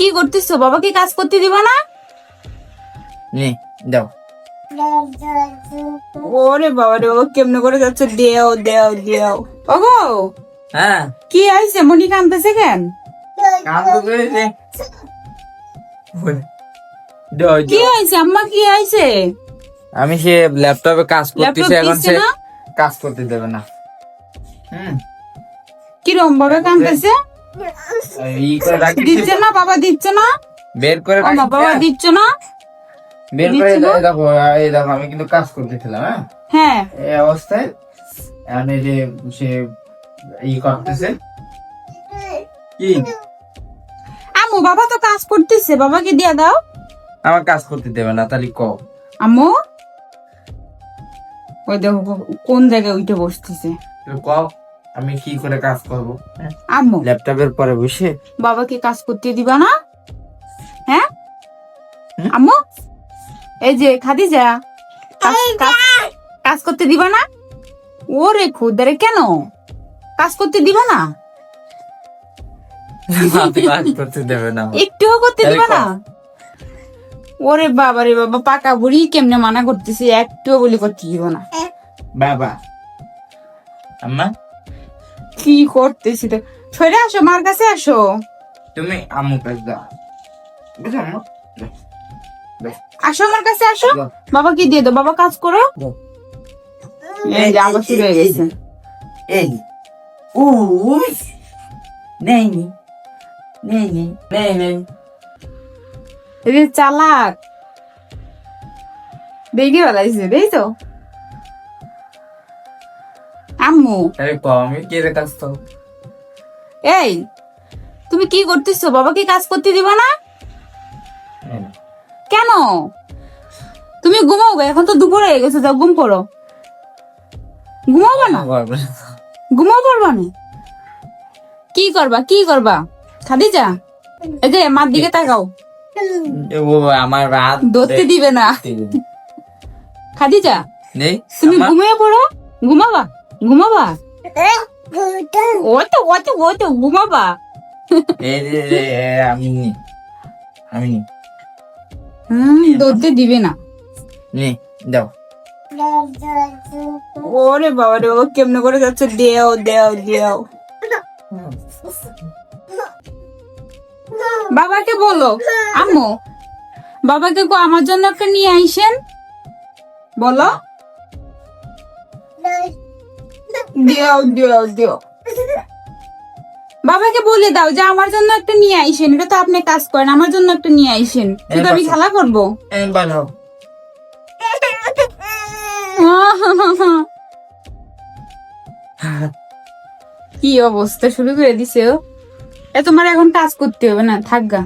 কি করতেছো? বাবাকে কাজ করতে দিবা না? নে দাও। ওরে বাবা রে ও কেমনে করে যাচ্ছে? দেও দেও দেও। ওগো হ্যাঁ। কি আইছে? মনি কান্দতেছে কেন? কি আইছে? আম্মা কি আইছে? আমি সে ল্যাপটপে কাজ করতেছি এখন সে কাজ করতে দেবে না। হুম। কিরম ভাবে কান্দতেছে? দিচ্ছে না বাবা দিচ্ছে না। বের করে বাবা দিচ্ছে না। বের করে দেখো এই দেখো আমি কিন্তু কাজ করতেছিলাম হ্যাঁ। হ্যাঁ। এই অবস্থায় যে সে ই করতেছে। কি? আম্মু বাবা তো কাজ করতেছে বাবাকে দিয়ে দাও। আমার কাজ করতে দেবে না তাহলে ক আম্মু ওই দেখো কোন জায়গায় উঠে বসতেছে। ক আমি কি করে কাজ করব? আম্মু। ল্যাপটপের পরে বসে। বাবাকে কাজ করতে দিবা না? হ্যাঁ? আম্মু এই যে খাদিজা কাজ- করতে দিবা না? ওরে খুদারে কেন? কাজ করতে দিবা না? কাজ করতে দেবে না। একটুও করতে দিবা না? ওরে বাবা রে বাবা পাকা বুড়ি কেমনে মানা করতেছি? একটুও বলি করতে দিব না। বাবা। আম্মা? কি করতেছি তো? সরে আসো মার কাছে আসো। তুমি আম্মু কাছে দাও আসো আমার কাছে আসো। বাবা কি দিয়ে দাও? বাবা কাজ করো। এই যে আবার শুরু হয়ে গেছে। এই ও নেই নেই নেই নেই। এই চালাক। দেখে বেলাইছে দেই তো আম্মু আরে ক আমি কি রে কাজ তো? এই তুমি কি করতেছো? বাবাকে কাজ করতে দিবা না? কেন? তুমি ঘুমাও এখন তো দুপুর হয়ে গেছে যাও ঘুম পড়ো। ঘুমাবো না। ঘুমাও পড়বা না? কি করবা কি করবা? খাদিজা এই যে মার দিকে তাকাও। আমার রাত ধরতে দিবে না। খাদিজা নেই তুমি ঘুমিয়ে পড়ো ঘুমাবা। ঘুমাবা? ওই তো ওই তো ওই তো ঘুমাবা। আমি আমি ধরতে দিবে না। নি দাও। ওরে বাবা রে ও কেমনে করে যাচ্ছে? দেও দেও দেও। বাবাকে বলো আম্মু। বাবাকে কো আমার জন্য একটা নিয়ে আইসেন। বলো। দেও দেও দেও। বাবাকে বলে দাও যে আমার জন্য একটা নিয়ে আইসেন এটা তো আপনি কাজ করেন আমার জন্য একটা নিয়ে আইসেন। শুধু আমি খেলা করব? এই বানাও কি অবস্থা শুরু করে দিছে ও। এ তোমার এখন কাজ করতে হবে না থাকগা